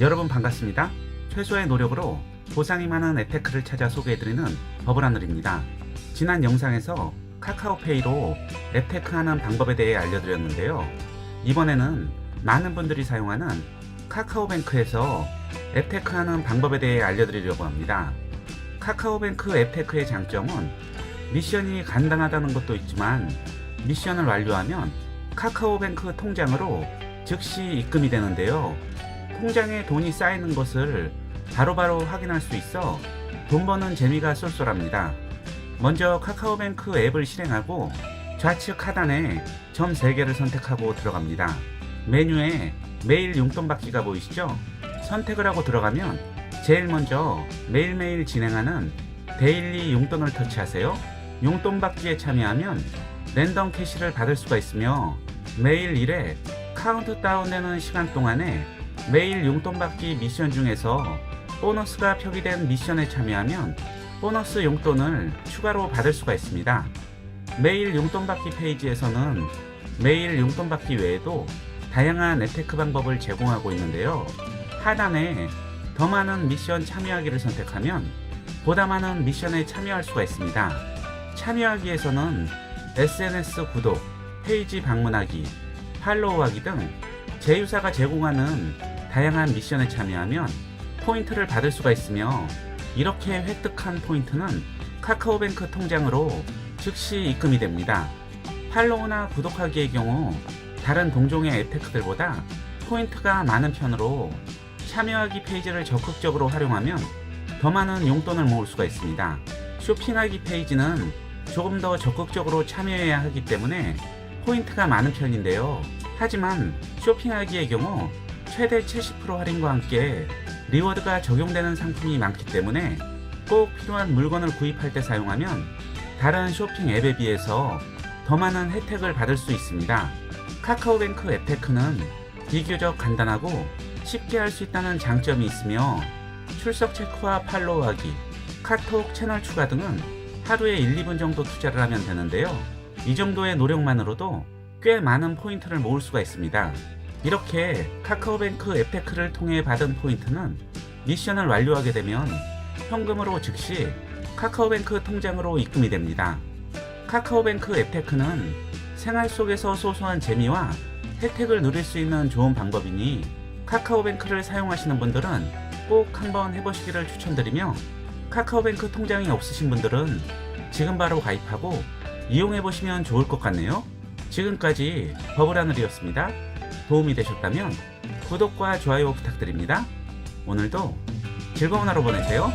여러분 반갑습니다. 최소의 노력으로 보상이 많은 에테크를 찾아 소개해드리는 버블하늘입니다. 지난 영상에서 카카오페이로 에테크하는 방법에 대해 알려드렸는데요. 이번에는 많은 분들이 사용하는 카카오뱅크에서 에테크하는 방법에 대해 알려드리려고 합니다. 카카오뱅크 에테크의 장점은 미션이 간단하다는 것도 있지만 미션을 완료하면 카카오뱅크 통장으로 즉시 입금이 되는데요. 통장에 돈이 쌓이는 것을 바로바로 확인할 수 있어 돈 버는 재미가 쏠쏠합니다. 먼저 카카오뱅크 앱을 실행하고 좌측 하단에 점 3개를 선택하고 들어갑니다. 메뉴에 매일 용돈 받기가 보이시죠? 선택을 하고 들어가면 제일 먼저 매일매일 진행하는 데일리 용돈을 터치하세요. 용돈 받기에 참여하면 랜덤 캐시를 받을 수가 있으며 매일 1회 카운트 다운되는 시간 동안에 매일 용돈 받기 미션 중에서 보너스가 표기된 미션에 참여하면 보너스 용돈을 추가로 받을 수가 있습니다. 매일 용돈 받기 페이지에서는 매일 용돈 받기 외에도 다양한 에테크 방법을 제공하고 있는데요. 하단에 더 많은 미션 참여하기를 선택하면 보다 많은 미션에 참여할 수가 있습니다. 참여하기에서는 SNS 구독, 페이지 방문하기, 팔로우하기 등 제휴사가 제공하는 다양한 미션에 참여하면 포인트를 받을 수가 있으며 이렇게 획득한 포인트는 카카오뱅크 통장으로 즉시 입금이 됩니다. 팔로우나 구독하기의 경우 다른 동종의 에테크들보다 포인트가 많은 편으로 참여하기 페이지를 적극적으로 활용하면 더 많은 용돈을 모을 수가 있습니다. 쇼핑하기 페이지는 조금 더 적극적으로 참여해야 하기 때문에 포인트가 많은 편인데요. 하지만 쇼핑하기의 경우 최대 70% 할인과 함께 리워드가 적용되는 상품이 많기 때문에 꼭 필요한 물건을 구입할 때 사용하면 다른 쇼핑 앱에 비해서 더 많은 혜택을 받을 수 있습니다. 카카오뱅크 에테크는 비교적 간단하고 쉽게 할 수 있다는 장점이 있으며 출석 체크와 팔로우하기, 카톡 채널 추가 등은 하루에 1, 2분 정도 투자를 하면 되는데요. 이 정도의 노력만으로도 꽤 많은 포인트를 모을 수가 있습니다. 이렇게 카카오뱅크 에테크를 통해 받은 포인트는 미션을 완료하게 되면 현금으로 즉시 카카오뱅크 통장으로 입금이 됩니다. 카카오뱅크 에테크는 생활 속에서 소소한 재미와 혜택을 누릴 수 있는 좋은 방법이니 카카오뱅크를 사용하시는 분들은 꼭 한번 해보시기를 추천드리며 카카오뱅크 통장이 없으신 분들은 지금 바로 가입하고 이용해 보시면 좋을 것 같네요. 지금까지 버블하늘이었습니다. 도움이 되셨다면 구독과 좋아요 부탁드립니다. 오늘도 즐거운 하루 보내세요.